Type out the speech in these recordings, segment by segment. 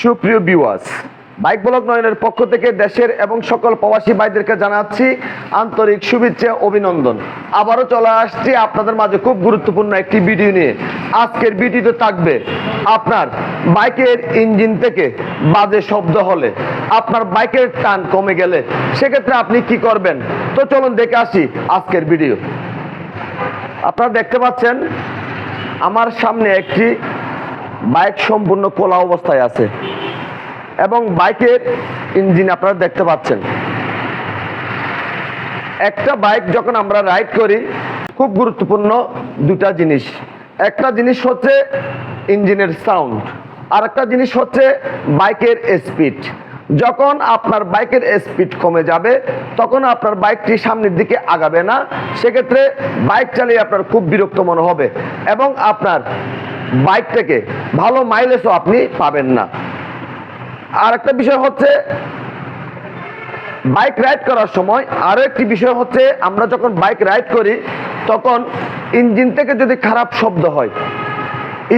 সুপ্রিয় বিওয়াস bike block নয়নের পক্ষ থেকে দেশের এবং সকল প্রবাসী ভাইদেরকে জানাচ্ছি আন্তরিক শুভেচ্ছা, অভিনন্দন। আবারও চলে আসছি আপনাদের মাঝে খুব গুরুত্বপূর্ণ একটি ভিডিও নিয়ে। আজকের ভিডিওতে থাকবে আপনার বাইকের ইঞ্জিন থেকে বাজে শব্দ হলে। আপনার বাইকের টান কমে গেলে সেক্ষেত্রে আপনি কি করবেন? তো চলুন দেখে আসি আজকের ভিডিও। আপনারা দেখতে পাচ্ছেন, আমার সামনে একটি বাইক সম্পূর্ণ খোলা অবস্থায় আছে। এবং বাইকের ইঞ্জিন আপনারা দেখতে পাচ্ছেন। একটা বাইক যখন আমরা রাইড করি, খুব গুরুত্বপূর্ণ দুটা জিনিস। একটা জিনিস হচ্ছে ইঞ্জিনের সাউন্ড আর একটা জিনিস হচ্ছে বাইকের স্পিড। যখন আপনার বাইকের স্পিড কমে যাবে, তখন আপনার বাইকটি সামনের দিকে আগাবে না। সেক্ষেত্রে বাইক চালিয়ে আপনার খুব বিরক্ত মনে হবে এবং আপনার বাইক থেকে ভালো মাইলেজও আপনি পাবেন না। আর একটা বিষয় হচ্ছে বাইক রাইড করার সময় আরও একটি বিষয় হচ্ছে, আমরা যখন বাইক রাইড করি, তখন ইঞ্জিন থেকে যদি খারাপ শব্দ হয়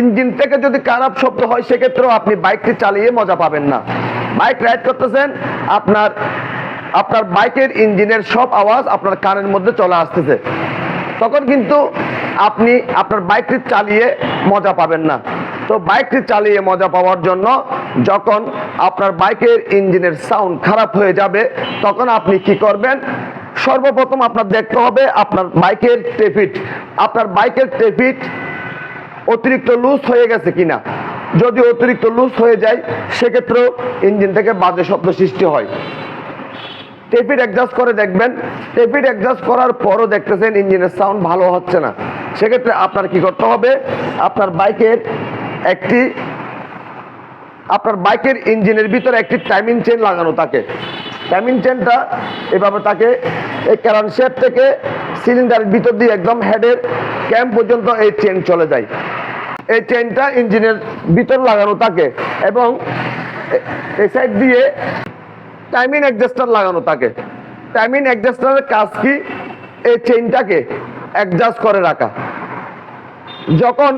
ইঞ্জিন থেকে যদি খারাপ শব্দ হয়, সেক্ষেত্রেও আপনি বাইকটি চালিয়ে মজা পাবেন না। বাইক রাইড করতেছেন, আপনার আপনার বাইকের ইঞ্জিনের সব আওয়াজ আপনার কানের মধ্যে চলে আসতেছে। তখন কিন্তু আপনি আপনার বাইকটি চালিয়ে মজা পাবেন না। তো বাইকটি চালিয়ে মজা পাওয়ার জন্য যখন আপনার বাইকের ইঞ্জিনের সাউন্ড খারাপ হয়ে যাবে, তখন আপনি কি করবেন? সর্বপ্রথম আপনার দেখতে হবে আপনার বাইকের টেফিট আপনার বাইকের টেফিট অতিরিক্ত লুজ হয়ে গেছে কিনা? যদি অতিরিক্ত লুজ হয়ে যায়, সেক্ষেত্রেও ইঞ্জিন থেকে বাজে শব্দ সৃষ্টি হয়। টেপিড অ্যাডজাস্ট করে দেখবেন। টেপিড অ্যাডজাস্ট করার পরও দেখতেছেন ইঞ্জিনের সাউন্ড ভালো হচ্ছে না। সেক্ষেত্রে আপনার কি করতে হবে? আপনার বাইকের একটি আপনার বাইকের ইঞ্জিনের ভিতরে একটি টাইমিং চেন লাগানো থাকে। টাইমিং চেনটা এভাবে তাকে এই ক্যারান শেপ থেকে সিলিন্ডারের ভিতর দিয়ে একদম হেডের ক্যাম্প পর্যন্ত এই চেন চলে যায়। এই চেনটা ইঞ্জিনের ভিতর লাগানো থাকে এবং এই সাইড দিয়ে টাইমিং অ্যাডজাস্টার লাগানো থাকে। টাইমিং অ্যাডজাস্টারের কাজ কি? এই চেনটাকে অ্যাডজাস্ট করে রাখা। যখন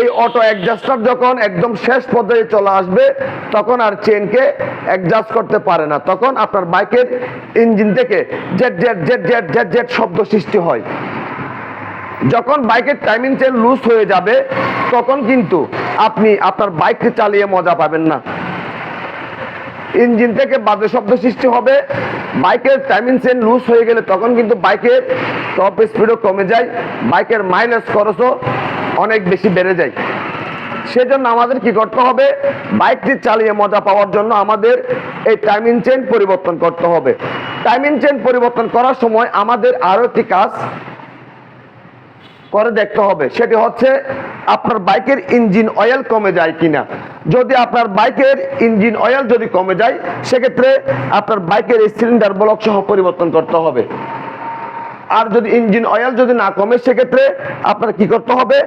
এই অটো অ্যাডজাস্টার যখন একদম শেষ পর্যায়ে চলে আসবে, তখন আর চেনকে অ্যাডজাস্ট করতে পারে না। তখন আপনার বাইকের ইঞ্জিন থেকে jet jet jet jet jet jet শব্দ সৃষ্টি হয়। যখন বাইকের টাইমিং চেন লুজ হয়ে যাবে, তখন কিন্তু আপনি আপনার বাইককে চালিয়ে মজা পাবেন না। ইঞ্জিন থেকে বাজে শব্দ সৃষ্টি হবে, বাইকের টাইমিং চেন লুজ হয়ে গেলে তখন কিন্তু বাইকের টপ স্পিডও কমে যায়, বাইকের মাইলেজ খরচও অনেক বেশি বেড়ে যায়। সেজন্য আমাদের কি করতে হবে? বাইকটি চালিয়ে মজা পাওয়ার জন্য আমাদের এই টাইমিং চেন পরিবর্তন করতে হবে। টাইমিং চেন পরিবর্তন করার সময় আমাদের আরও একটি কাজ করে দেখতে হবে। সেটি হচ্ছে আপনার বাইকের ইঞ্জিন অয়েল কমে যায় কিনা। যদি আপনার বাইকের ইঞ্জিন অয়েল যদি কমে যায়, সেক্ষেত্রে আপনার বাইকের এই সিলিন্ডার ব্লক সহ পরিবর্তন করতে হবে। আর যদি ইঞ্জিন অয়েল যদি না কমে, সেক্ষেত্রে আপনার কি করতে হবে?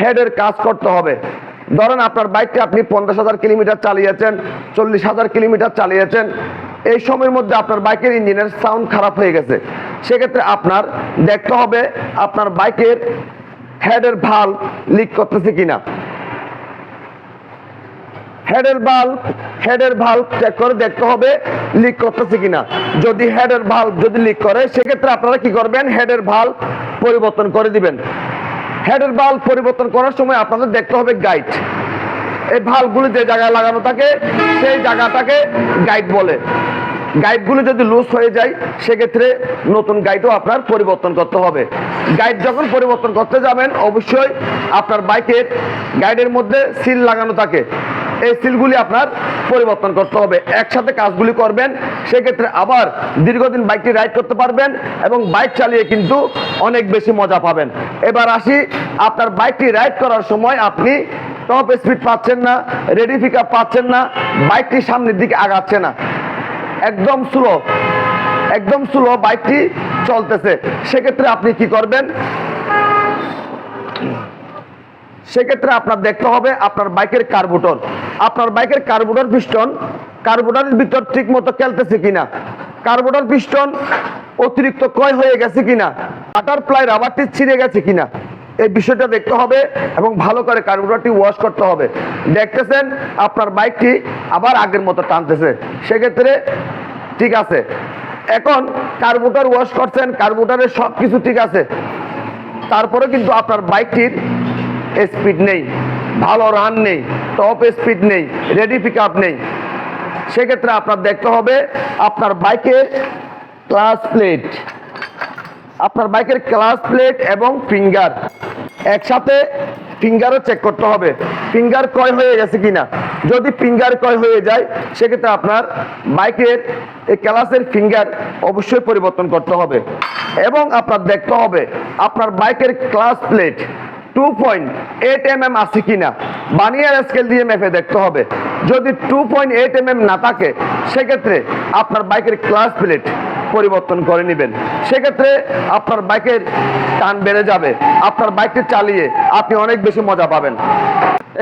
হেডের কাজ করতে হবে। ধরেন আপনার বাইকটি আপনি পঞ্চাশ হাজার কিলোমিটার চালিয়েছেন, চল্লিশ হাজার কিলোমিটার চালিয়েছেন, এই সময়ের মধ্যে আপনার বাইকের ইঞ্জিনের সাউন্ড খারাপ হয়ে গেছে। সেক্ষেত্রে আপনার দেখতে হবে আপনার বাইকের হেডের ভালো লিক করতেছে কিনা। হেডের বাল্ব হেডের ভাল্ব চেক করে দেখতে হবে লিক করতেছে কিনা। যদি হেডের ভাল্ব যদি লিক করে, সেক্ষেত্রে আপনারা কি করবেন? হেডের ভাল্ব পরিবর্তন করে দিবেন। হেডের বাল্ব পরিবর্তন করার সময় আপনাদের দেখতে হবে গাইড এই ভাল্বগুলি যে জায়গায় লাগানো থাকে, সেই জায়গাটাকে গাইড বলে। গাইডগুলি যদি লুজ হয়ে যায়, সেক্ষেত্রে নতুন গাইডও আপনার পরিবর্তন করতে হবে। গাইড যখন পরিবর্তন করতে যাবেন, অবশ্যই আপনার বাইকের গাইডের মধ্যে সিল লাগানো থাকে। এই সিলগুলি আপনার পরিবর্তন করতে হবে। একসাথে কাজগুলি করবেন, সেক্ষেত্রে আবার দীর্ঘদিন বাইকটি রাইড করতে পারবেন এবং বাইক চালিয়ে কিন্তু অনেক বেশি মজা পাবেন। এবার আসি, আপনার বাইকটি রাইড করার সময় আপনি টপ স্পিড পাচ্ছেন না, রেডি পিক পাচ্ছেন না, বাইকটি সামনের দিকে আগাচ্ছে না। একদম স্লো একদম স্লো বাইকটি চলতেছে। সেক্ষেত্রে আপনি কি করবেন সেক্ষেত্রে আপনার দেখতে হবে আপনার বাইকের কার্বুটর আপনার বাইকের কার্বুটর পিস্টন কার্বুটারের ভিতর ঠিক মতো খেলতেছে কিনা? কার্বুটার পিস্টন অতিরিক্ত ক্ষয় হয়ে গেছে কিনা? বাটারফ্লাই রাবারটি ছিঁড়ে গেছে কিনা? এই বিষয়টা দেখতে হবে এবং ভালো করে কার্বোরেটরটি ওয়াশ করতে হবে। দেখতেছেন, আপনার বাইকটি আবার আগের মতো টানতেছে। সেক্ষেত্রে ঠিক আছে। এখন কার্বোরেটর ওয়াশ করছেন কার্বোরেটরের সব কিছু ঠিক আছে। তারপরে কিন্তু আপনার বাইকটির স্পিড নেই, ভালো রান নেই টপ স্পিড নেই রেডি পিক আপ নেই। সেক্ষেত্রে আপনার দেখতে হবে, আপনার বাইকের ক্লাস প্লেট আপনার বাইকের ক্লাস প্লেট এবং ফিঙ্গার একসাথে ফিঙ্গারও চেক করতে হবে ফিঙ্গার কয় হয়ে গেছে কিনা। যদি ফিঙ্গার কয় হয়ে যায়, সেক্ষেত্রে আপনার বাইকের এই ক্লাসের ফিঙ্গার অবশ্যই পরিবর্তন করতে হবে। এবং আপনার দেখতে হবে, আপনার বাইকের clutch plate two point eight M M আছে কিনা? বানিয়ার স্কেল দিয়ে মেপে দেখতে হবে। যদি two point eight M M না থাকে, সেক্ষেত্রে আপনার বাইকের ক্লাস প্লেট পরিবর্তন করে নেবেন। সেক্ষেত্রে আপনার বাইকের টান বেড়ে যাবে। আপনার বাইকটি চালিয়ে আপনি অনেক বেশি মজা পাবেন।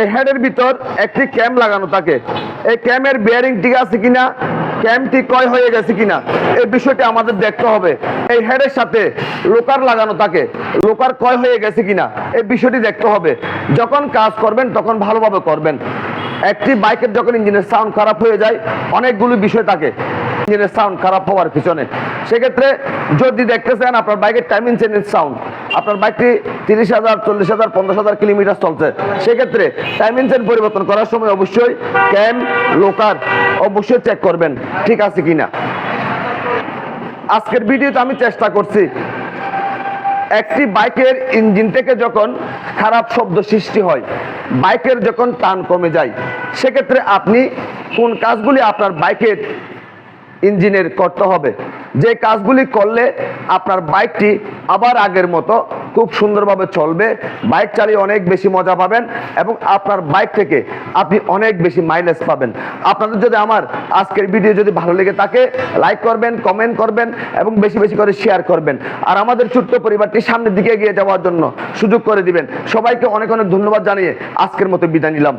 এই হেডের ভিতর একটি ক্যাম লাগানো থাকে। এই ক্যামের বেয়ারিং ঠিক আছে কিনা? ক্যামটি ক্রয় হয়ে গেছে কিনা এই বিষয়টি আমাদের দেখতে হবে। এই হেডের সাথে লোকার লাগানো থাকে লোকার ক্রয় হয়ে গেছে কিনা এই বিষয়টি দেখতে হবে। যখন কাজ করবেন, তখন ভালোভাবে করবেন। একটি বাইকের যখন ইঞ্জিনের সাউন্ড খারাপ হয়ে যায়, অনেকগুলো বিষয় থাকে, ইঞ্জিনের সাউন্ড খারাপ হওয়ার পিছনে। সেক্ষেত্রে যদি দেখতেছেন আপনার বাইকের টাইমিং চেঞ্জের সাউন্ড আপনার বাইকটি তিরিশ হাজার, চল্লিশ হাজার, পঞ্চাশ হাজার কিলোমিটার চলছে। সেক্ষেত্রে টাইমিং চেঞ্জ পরিবর্তন করার সময় অবশ্যই ক্যাম লোকার অবশ্যই চেক করবেন, ঠিক আছে কিনা। আজকের ভিডিওতে আমি চেষ্টা করছি, একটি বাইকের ইঞ্জিন থেকে যখন খারাপ শব্দ সৃষ্টি হয়, বাইকের যখন টান কমে যায়, সেক্ষেত্রে আপনি কোন কাজগুলি আপনার বাইকের ইঞ্জিনের করতে হবে। যে কাজগুলি করলে আপনার বাইকটি আবার আগের মতো খুব সুন্দরভাবে চলবে, বাইক চালিয়ে অনেক বেশি মজা পাবেন এবং আপনার বাইক থেকে আপনি অনেক বেশি মাইলেজ পাবেন। আপনাদের যদি আমার আজকের ভিডিও যদি ভালো লেগে থাকে লাইক করবেন কমেন্ট করবেন এবং বেশি বেশি করে শেয়ার করবেন। আর আমাদের ছোট্ট পরিবারটি সামনের দিকে এগিয়ে যাওয়ার জন্য সুযোগ করে দিবেন। সবাইকে অনেক অনেক ধন্যবাদ জানিয়ে আজকের মতো বিদায় নিলাম।